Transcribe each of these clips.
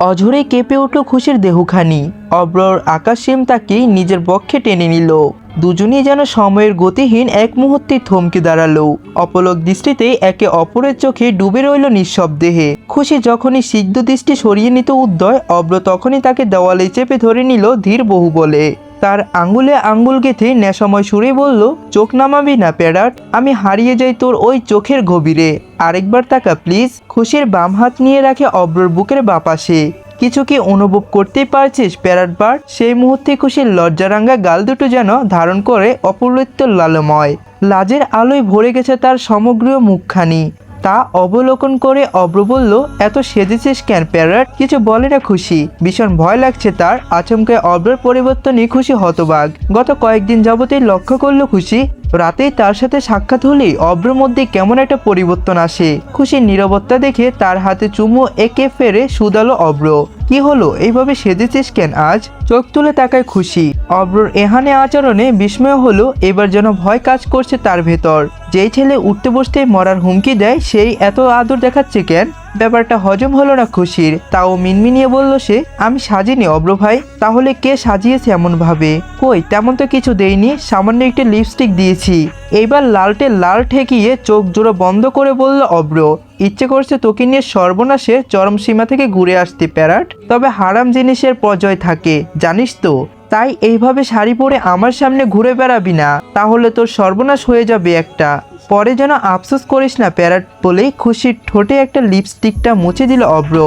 অঝরে কেঁপে উঠল খুশির দেহখানি। অব্রর আকাশিম তাকে নিজের পক্ষে টেনে নিল। দুজনেই যেন সময়ের গতিহীন এক মুহূর্তে থমকে দাঁড়াল। অপলক দৃষ্টিতে একে অপরের চোখে ডুবে রইল নিঃশব্দেহে। খুশি যখনই সিদ্ধ দৃষ্টি সরিয়ে নিত উদ্দয় অব্র তখনই তাকে দেওয়ালে চেপে ধরে নিল ধীর বহু বলে তার আঙ্গুলে আঙ্গুল গেঁথে নেশাময় সুরে বলল, চোখ নামাবি না প্যারাট আমি হারিয়ে যাই তোর ওই চোখের গভীরে। আরেকবার তাকা, প্লিজ। খুশির বাম হাত নিয়ে রাখে অব্রর বুকের বাপাশে। কিছু কি অনুভব করতেই পারছিস প্যারাট বার সেই মুহূর্তে খুশির লজ্জারাঙ্গা গাল দুটো যেন ধারণ করে অপূর্বত্ব লালময়। লাজের আলোয় ভরে গেছে তার সমগ্র মুখখানি। তা অবলোকন করে অব্র বলল, এত সেজেছিস কেন প্যারাট কিছু বলে না খুশি। ভীষণ ভয় লাগছে তার। আচমকে অব্রের পরিবর্তনে খুশি হতবাগ গত কয়েকদিন যাবতেই লক্ষ্য করল খুশি। রাতেই তার সাথে সাক্ষাৎ হলেই অব্রের মধ্যে কেমন একটা পরিবর্তন আসে। খুশির নিরবত্তা দেখে তার হাতে চুমু একে ফেরে সুদালো অব্র। কি হলো? এইভাবে সেজেছিস কেন আজ? চোখ তুলে তাকায় খুশি। অব্রর এহানে আচরণে বিস্ময় হলো, এবার যেন ভয় কাজ করছে তার ভেতর। যেই ছেলে উঠতে বসতে মরার হুমকি দেয়, সেই এত আদর দেখাচ্ছে কেন? ব্যাপারটা হজম হলো না খুশির, তাও মিনমিনিয়ে বলল সে, আমি সাজিনি অব্র ভাই, তাহলে কে সাজিয়েছে এমন ভাবে কই, তেমন তো কিছু দেইনি, সামান্য একটি লিপস্টিক দিয়েছি। এইবার লালটে লাল ঠেকিয়ে চোখ জোড়া বন্ধ করে বলল অব্র, ইচ্ছে করছে তোকে নিয়ে সর্বনাশের চরম সীমা থেকে ঘুরে আসতে, প্যারাট। তবে হারাম জিনিসের পর্যায় থাকে, জানিস তো? তাই এইভাবে শাড়ি পরে আমার সামনে ঘুরে বেড়াবি না, তাহলে তোর সর্বনাশ হয়ে যাবে একটা। পরে যেন আফসোস করিস না প্যারাট বলেই খুশির ঠোঁটে একটা লিপস্টিকটা মুছে দিল অব্র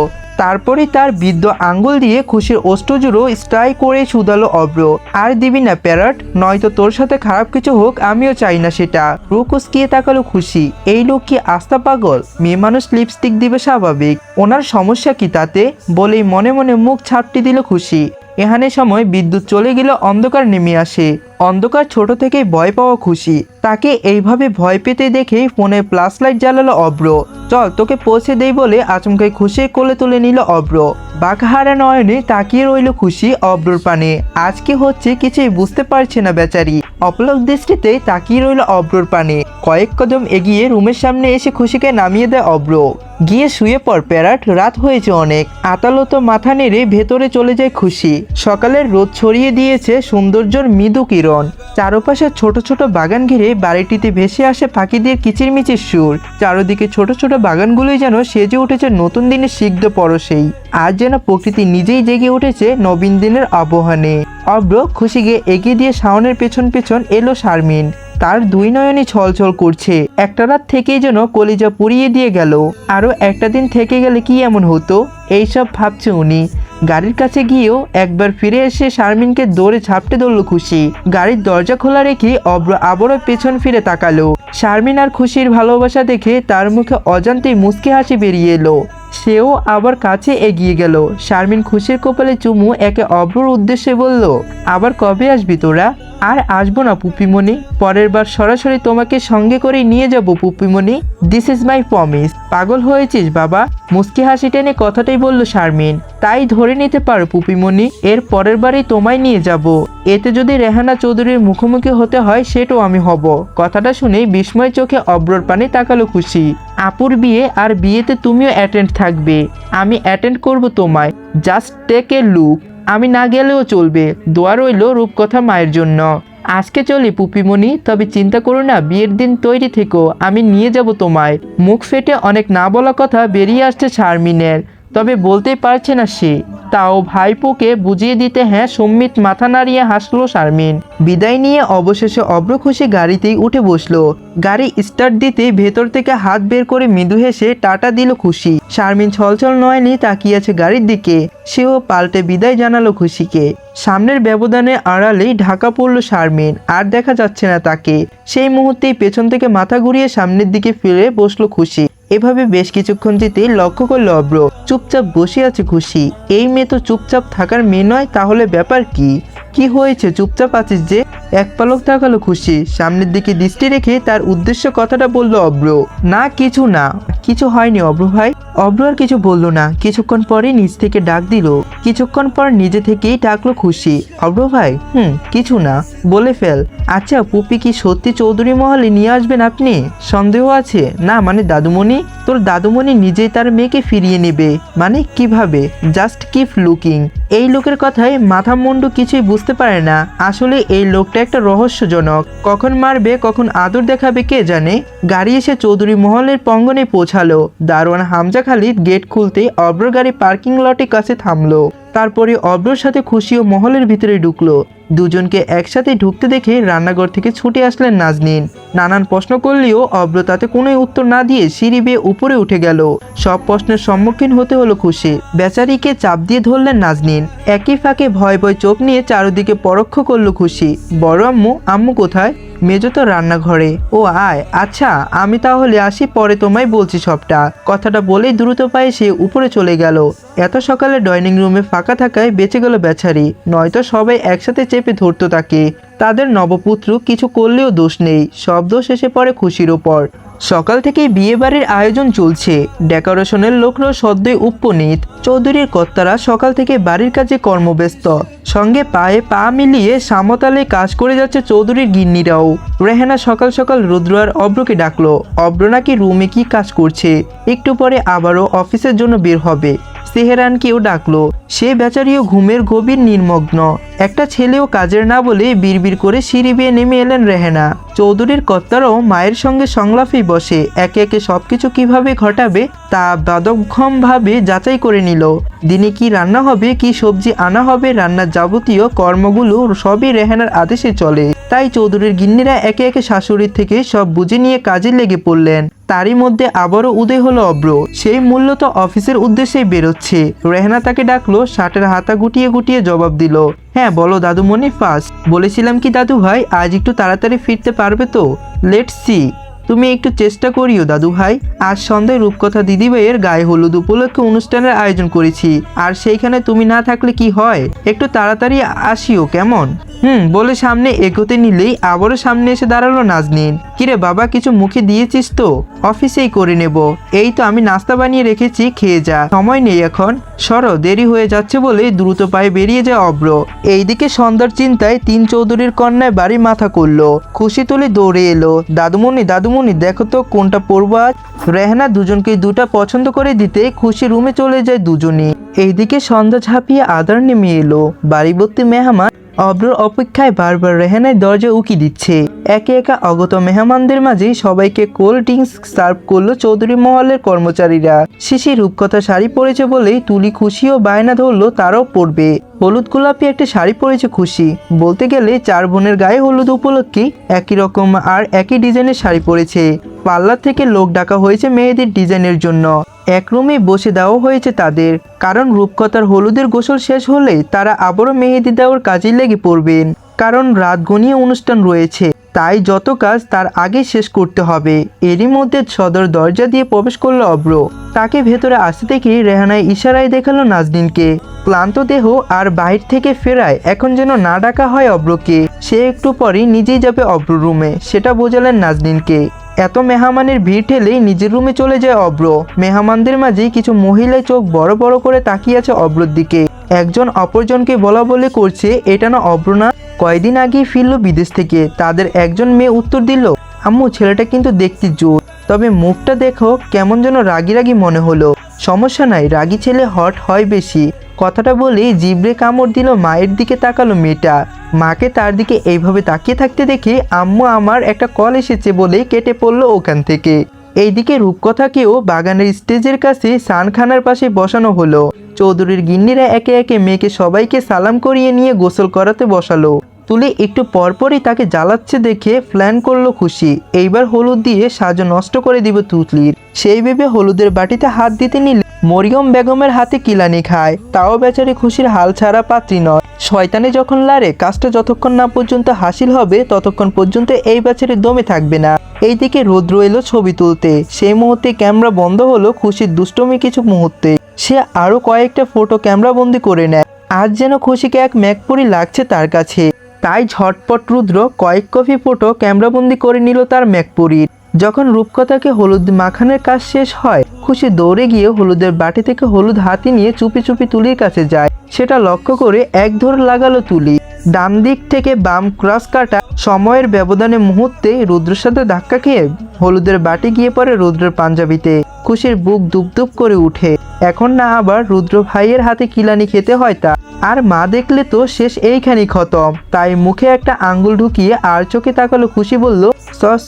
তারপরেই তার বৃদ্ধ আঙ্গুল দিয়ে খুশির অষ্টজুড়ো স্ট্রাই করে শুধালো অব্র আর দিবি না প্যারাট, নয়তো তোর সাথে খারাপ কিছু হোক, আমিও চাই না সেটা। রুকুসকিয়ে তাকালো খুশি। এই লোক কি আস্থা পাগল? মেয়ে মানুষ লিপস্টিক দিবে স্বাভাবিক। ওনার সমস্যা কি তাতে? বলেই মনে মনে মুখ ছাপটি দিল খুশি। এখানে সময় বিদ্যুৎ চলে গেলে অন্ধকার নেমে আসে। অন্ধকার ছোট থেকেই ভয় পাওয়া খুশি। তাকে এইভাবে ভয় পেতে দেখে ফোনে প্লাস লাইট জ্বালালো অব্র চল, তোকে পৌঁছে দেই বলে আচমকাই খুশি কোলে তুলে নিল অব্র বাঘহারা নয়নে তাকিয়ে রইল খুশি অব্রর পানে। আজ কি হচ্ছে কিছুই বুঝতে পারছে না বেচারি। অপলক দৃষ্টিতে তাকিয়ে রইল অব্রর পানে। কয়েক কদম এগিয়ে রুমের সামনে এসে খুশিকে নামিয়ে দেয় অব্র গিয়ে শুয়ে পর প্যারাট, রাত হয়েছে অনেক। আতালত মাথা নেড়ে ভেতরে চলে যায় খুশি। সকালের রোদ ছড়িয়ে দিয়েছে সৌন্দর্যর মৃদু কিরণ। চারপাশে ছোট ছোট বাগান ঘিরে বাড়িটিতে ভেসে আসে পাখিদের কিচিরমিচির সুর। চারদিকে ছোট ছোট বাগানগুলোই যেন সেজে উঠেছে নতুন দিনের সিগ্ধ পরশেই। আজ যেন প্রকৃতি নিজেই জেগে উঠেছে নবীন দিনের আবহানে অব্র খুশিকে এগিয়ে দিয়ে শাওনের পেছন পেছন এলো শারমিন। তার দুই নয়নই ছলছল করছে। একটা রাত থেকেই যেন কলিজা পুড়িয়ে দিয়ে গেল। আরও একটা দিন থেকে গেলে কি এমন হতো? এইসব ভাবছে উনি। গাড়ির কাছে গিয়েও একবার ফিরে এসে শারমিনকে দৌড়ে ঝাপটে ধরল খুশি। গাড়ির দরজা খোলা রেখে অব্র আবারও পেছন ফিরে তাকালো। শারমিন আর খুশির ভালোবাসা দেখে তার মুখে অজান্তেই মুচকি হাসি বেরিয়ে এলো। সেও আবার কাছে এগিয়ে গেল। শারমিন খুশির কপালে চুমু একে অব্রর উদ্দেশ্যে বলল, আবার কবে আসবি তোরা? আর আসব না পুপিমণি পরের বার সরাসরি তোমাকে সঙ্গে করে নিয়ে যাব Pupimoni this is my promise পাগল হয়েছিস বাবা। মুস্কি হাসি টেনে কথাটাই বলল শারমিন, তাই ধরে নিতে পারো পুপিমণি, এর পরের বারই তোমায় নিয়ে যাব। এতে যদি রেহানা চৌধুরীর মুখোমুখি হতে হয়, সেটাও আমি হব। কথাটা শুনে বিস্ময় চোখে অব্রর পানি তাকালো খুশি। আপুর বিয়ে আর বিয়েতে তুমিও অ্যাটেন্ড থাকবে। আমি অ্যাটেন্ড করব তোমায়। জাস্ট টেক এ লুক আমি না গেলেও চলবে। দোয়া রইল রূপকথা মায়ের জন্য। আজকে চলি পুপিমণি, তবে চিন্তা করো না, বিয়ের দিন তৈরি থেকো। আমি নিয়ে যাব তোমায়। মুখ ফেটে অনেক না বলা কথা বেরিয়ে আসছে শারমিনের। তবে বলতেই পারছে না সে। তাও ভাইপোকে বুঝিয়ে দিতে হ্যাঁ সম্মিত মাথা নাড়িয়ে হাসলো শারমিন। বিদায় নিয়ে অবশেষে অব্রখুশি গাড়িতেই উঠে বসল। গাড়ি স্টার্ট দিতে ভেতর থেকে হাত বের করে মৃদু হেসে টাটা দিল খুশি। শারমিন ছলছল নয়নি তাকিয়ে আছে গাড়ির দিকে। সেও পাল্টে বিদায় জানালো খুশিকে। সামনের ব্যবধানে আড়ালেই ঢাকা পড়ল শারমিন। আর দেখা যাচ্ছে না তাকে। সেই মুহূর্তেই পেছন থেকে মাথা ঘুরিয়ে সামনের দিকে ফিরে বসল খুশি। এভাবে বেশ কিছুক্ষণ যেতেই লক্ষ্য করল অব্র। চুপচাপ বসে আছে খুশি। এই মেয়ে তো চুপচাপ থাকার মেয়ে নয়, তাহলে ব্যাপার কি? কি হয়েছে? চুপচাপ আছিস যে? এক পালক তাকালো খুশি। সামনের দিকে দৃষ্টি রেখে তার উদ্দেশ্য কথাটা বলল অব্র। না, কিছু না। কিছু হয়নি অব্র ভাই। অব্র আর কিছু বলল না। কিছুক্ষণ পরে নিজ থেকে ডাক দিল। কিছুক্ষণ পর নিজে থেকেই ডাকলো খুশি। অব্র ভাই, হুম, কিছু না। বলে ফেল। আচ্ছা পুপি কি সত্যি চৌধুরী মহলে নিয়ে আসবেন আপনি? সন্দেহ আছে। না মানে দাদুমণি? তোর দাদুমণি নিজেই তার মেয়েকে ফিরিয়ে নেবে। মানে কীভাবে? Just keep looking. এই লোকের কথায় মাথা মুন্ডু কিছুই বুঝতে পারে না। আসলে এই লোকটা একটা রহস্যজনক। কখন মারবে, কখন আদর দেখাবে কে জানে? গাড়ি এসে চৌধুরী মহলের পঙ্গনে পৌঁছালো। দারোয়ান হামজা খালিদ গেট খুলতে অব্র গাড়ি পার্কিং লটের কাছে থামলো। তারপরে অব্রর সাথে খুশিও মহলের ভিতরে ঢুকলো। দুজনকে একসাথে ঢুকতে দেখে রান্নাঘর থেকে ছুটে আসলেন নাজনীন। নানান প্রশ্ন করলেও অব্র তাতে কোনো উত্তর না দিয়ে সিঁড়ি বেয়ে উপরে উঠে গেল। সব প্রশ্নের সম্মুখীন হতে হলো খুশি। বেচারিকে চাপ দিয়ে ধরলেন নাজনীন। একই ফাঁকে ভয় ভয় চোখ নিয়ে চারদিকে পরোক্ষ করল খুশি। বড় আম্মু আম্মু কোথায়? মেজো তো রান্নাঘরে। ও, আয়। আচ্ছা আমি তাহলে আসি, পরে তোমায় বলছি সবটা। কথাটা বলেই দ্রুত পায়ে সে উপরে চলে গেল। এত সকালে ডাইনিং রুমে ফাঁকা থাকায় বেঁচে গেল বেচারি। নয়তো সবাই একসাথে চেপে ধরতো তাকে। তাদের নবপুত্র কিছু করলেও দোষ নেই। সব দোষ এসে পড়ে খুশির ওপর। সকাল থেকে বিয়ে বাড়ির আয়োজন চলছে। ডেকোরেশনের লোকরা সদ্যই উপনীত। চৌধুরীর কর্তারা সকাল থেকে বাড়ির কাজে কর্মব্যস্ত। সঙ্গে পায়ে পা মিলিয়ে সামতালে কাজ করে যাচ্ছে চৌধুরীর গিন্নিরাও। রেহানা সকাল সকাল রুদ্র আর অব্রকে ডাকলো। অব্র নাকি রুমে কি কাজ করছে? একটু পরে আবারও অফিসের জন্য বের হবে। সেহেরানকেও ডাকলো। সে বেচারিও ঘুমের গভীর নির্মগ্ন। একটা ছেলেও কাজের না বলে বিড়বিড় করে সিঁড়ি বেয়ে নেমে এলেন রেহেনা। চৌধুরীর কর্তারাও মায়ের সঙ্গে সংলাপেই বসে, একে একে সবকিছু কীভাবে ঘটাবে তা বাদক্ষমভাবে যাচাই করে নিল। দিনে কি রান্না হবে, কি সবজি আনা হবে, রান্নার যাবতীয় কর্মগুলো সবই রেহেনার আদেশে চলে। তাই চৌধুরীর গিন্নিরা একে একে শাশুড়ির থেকে সব বুঝে নিয়ে কাজে লেগে পড়লেন। তারই মধ্যে আবারও উদয় হলো অব্র। সেই মূল্য তো অফিসের উদ্দেশ্যেই বেরোচ্ছে। রেহানা তাকে ডাকলো, শার্টের হাতা গুটিয়ে গুটিয়ে জবাব দিল হ্যাঁ বলো দাদু দাদুমণি ফার্স্ট বলেছিলাম কি দাদু ভাই আজ একটু তাড়াতাড়ি ফিরতে পারবে তো? লেটস সি তুমি একটু চেষ্টা করিও, দাদু ভাই। আজ সন্ধ্যায় রূপকথা দিদিভাইয়ের গায়ে হলুদ উপলক্ষে অনুষ্ঠানের আয়োজন করেছি। আর সেইখানে তুমি না থাকলে কি হয়? একটু তাড়াতাড়ি আসিও, কেমন? হুম, বলে সামনে এগোতে নিলেই আবারও সামনে এসে দাঁড়াল নাজনীন। কিরে বাবা, কিছু মুখে দিয়েছিস তো? অফিসেই করে নেব। এই তো আমি নাস্তা বানিয়ে রেখেছি, খেয়ে যা। সময় নেই এখন। সরো, দেরি হয়ে যাচ্ছে বলে দ্রুত পায়ে বেরিয়ে যায় অব্র। এইদিকে সন্ধ্যার চিন্তায় তিন চৌধুরীর কন্যায় বাড়ি মাথা করল। খুশি তুলে দৌড়ে এলো। দাদুমণি দাদুমণি। দেখো তো কোনটা পরবো আজ। রেহনা দুজনকে দুটা পছন্দ করে দিতে খুশি রুমে চলে যায় দুজনে এইদিকে সন্ধ্যা ঝাঁপিয়ে আদার নেমে এলো। বাড়িবর্তী মেহমান অব্রর অপেক্ষায় বারবার রেহানায় দরজা উকি দিচ্ছে। একে একা অগত মেহমানদের মাঝে সবাইকে কোল্ড ড্রিঙ্কস সার্ভ করল চৌধুরী মহলের কর্মচারীরা। শিশি রূপকথা শাড়ি পরেছে বলেই তুলি খুশি ও বায়না ধরলো তারাও পরবে। হলুদ গোলাপি একটা শাড়ি পরেছে খুশি। বলতে গেলে চার বোনের গায়ে হলুদ উপলক্ষে একই রকম আর একই ডিজাইনের শাড়ি পরেছে। পার্লার থেকে লোক ডাকা হয়েছে মেয়েদের ডিজাইনের জন্য। এক রুমে বসে দেওয়া হয়েছে তাদের। কারণ রূপকথার হলুদের গোসল শেষ হলে তারা আবারও মেহেদি দেওয়ার কাজে লেগে পড়বেন। কারণ রাত গনিয়ে অনুষ্ঠান রয়েছে। তাই যত কাজ তার আগে শেষ করতে হবে। এরই মধ্যে সদর দরজা দিয়ে প্রবেশ করল অব্র তাকে ভেতরে আসতে দেখে রেহানায় ইশারায় দেখাল নাজদিনকে ক্লান্ত দেহ আর বাইর থেকে ফেরায় এখন যেন না ডাকা হয় অব্রকে সে একটু পরেই নিজেই যাবে অব্র রুমে। সেটা বোঝালেন নাজদিনকে এত মেহমানের ভিড় ঠেলেই নিজের রুমে চলে যায় অব্র। মেহমানদের মাঝে কিছু মহিলা চোখ বড় বড় করে তাকিয়ে আছে অব্রর দিকে। একজন অপরজনকে বলা বলে করছে, এটা না অব্র না কয়দিন আগেই ফিরল বিদেশ থেকে। তাদের একজন মেয়ে উত্তর দিল, আম্মু, ছেলেটা কিন্তু দেখতে জোর। তবে মুখটা দেখো, কেমন যেন রাগি রাগি মনে হলো। সমস্যা নাই, রাগি ছেলে হট হয় বেশি। কথাটা বলে জিব্রে কামড় দিল মায়ের দিকে তাকালো মেয়েটা। মাকে তার দিকে এইভাবে তাকিয়ে থাকতে দেখে আম্মু আমার একটা কল এসেছে বলে কেটে পড়ল ওখান থেকে। এইদিকে রূপকথাকেও বাগানের স্টেজের কাছে সানখানার পাশে বসানো হলো। চৌধুরীর গিন্নিরা একে একে মেয়েকে সবাইকে সালাম করিয়ে নিয়ে গোসল করাতে বসালো। তুলে একটু পরপরই তাকে জ্বালাচ্ছে দেখে প্ল্যান করল খুশি। এইবার হলুদ দিয়ে সাজো নষ্ট করে দিব তুতলির। সেই ভেবে হলুদের বাটিতে হাত দিতে নিলে মরিয়ম বেগমের হাতে কিলানি খায়। তাও বেচারি খুশির হাল ছাড়া পাত্রী নয়। শয়তানে যখন লারে, কাজটা যতক্ষণ না পর্যন্ত হাসিল হবে, ততক্ষণ পর্যন্ত এই বেচারি দমে থাকবে না। এইদিকে রৌদ্র এলো ছবি তুলতে। সেই মুহূর্তে ক্যামেরা বন্ধ হলো খুশির দুষ্টমি কিছু মুহূর্তে। সে আরও কয়েকটা ফটো ক্যামেরা বন্দি করে নেয়। আজ যেন খুশিকে এক ম্যাকপুরি লাগছে তার কাছে। তাই ঝটপট রুদ্র কয়েক কপি ফোটো ক্যামেরাবন্দি করে নিল তার ম্যাকপুরির। যখন রূপকথাকে হলুদ মাখানের কাজ শেষ হয় খুশি দৌড়ে গিয়ে হলুদের বাটি থেকে হলুদ হাতি নিয়ে চুপি চুপি তুলির কাছে যায়। সেটা লক্ষ্য করে এক ধর লাগালো তুলি। ডান দিক থেকে বাম ক্রস কাটা সময়ের ব্যবধানে মুহূর্তে রুদ্রের সাথে ধাক্কা খেয়ে হলুদের বাটি গিয়ে পড়ে রুদ্রের পাঞ্জাবিতে। খুশির বুক দুপদুপ করে উঠে। এখন না আবার রুদ্র ভাইয়ের হাতে কিলানি খেতে হয় তা। আর মা দেখলে তো শেষ এইখানি খতম। তাই মুখে একটা আঙ্গুল ঢুকিয়ে আর চোখে তাকালো খুশি বলল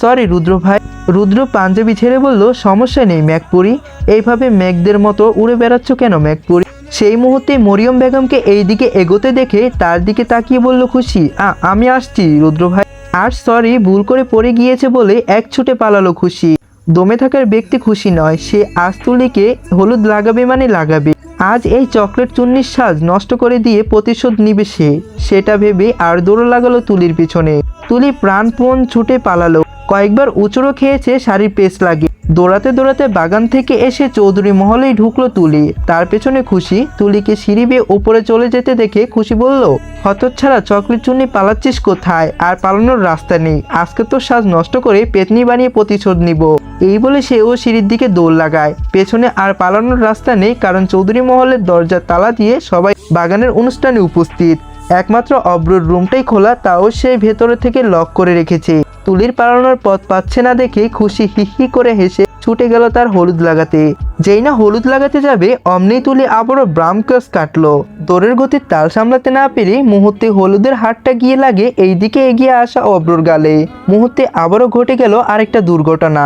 সরি রুদ্র ভাই। রুদ্র পাঞ্জাবি ছেড়ে বলল, সমস্যা নেই, ম্যাকপুরি। এইভাবে মেঘদের মতো উড়ে বেড়াচ্ছ কেন, ম্যাকপুরি? সেই মুহূর্তে মরিয়ম বেগমকে এই দিকে এগোতে দেখে তার দিকে তাকিয়ে বলল খুশি, আ, আমি আসছি, রুদ্র ভাই। আর সরি ভুল করে পড়ে গিয়েছে বলে এক ছুটে পালালো খুশি। দমে থাকার ব্যক্তি খুশি নয়, সে আস্তুলিকে হলুদ লাগাবে মানে লাগাবে। আজ এই চকলেট চুন্নির সাজ নষ্ট করে দিয়ে প্রতিশোধ নিবে সে। সেটা ভেবে আর দৌড় লাগালো তুলির পিছনে। তুলি প্রাণপণ ছুটে পালালো। কয়েকবার উচড়ো খেয়েছে শাড়ির পেস লাগে দৌড়াতে দৌড়াতে বাগান থেকে এসে চৌধুরী মহলেই ঢুকলো তুলি। তার পেছনে খুশি। তুলিকে সিঁড়ি বেয়ে উপরে চলে যেতে দেখে খুশি বলল, হতচ্ছাড়া চকলেট চুন্নি পালাচ্ছিস কোথায়? আর পালানোর রাস্তা নেই। আজকে তো সাজ নষ্ট করে পেতনি বানিয়ে প্রতিশোধ নিব। এই বলে সেও সিঁড়ির দিকে দৌড় লাগায়। পেছনে আর পালানোর রাস্তা নেই, কারণ চৌধুরী মহলের দরজার তালা দিয়ে সবাই বাগানের অনুষ্ঠানে উপস্থিত। একমাত্র অব্রুর রুমটাই খোলা, তাও সে ভেতরে থেকে লক করে রেখেছে। তুলির পালানোর পথ পাচ্ছে না দেখে খুশি হি হি করে হেসে ছুটে গেল তার হলুদ লাগাতে। যেই না হলুদ লাগাতে যাবে, অমনি তুলি আবারও ব্রাম ক্রস কাটলো। দৌড়ের গতির তাল সামলাতে না পেরে মুহূর্তে হলুদের হাতটা গিয়ে লাগে, এইদিকে এগিয়ে আসা অব্রুর গালে। মুহূর্তে আবারও ঘটে গেল আরেকটা দুর্ঘটনা।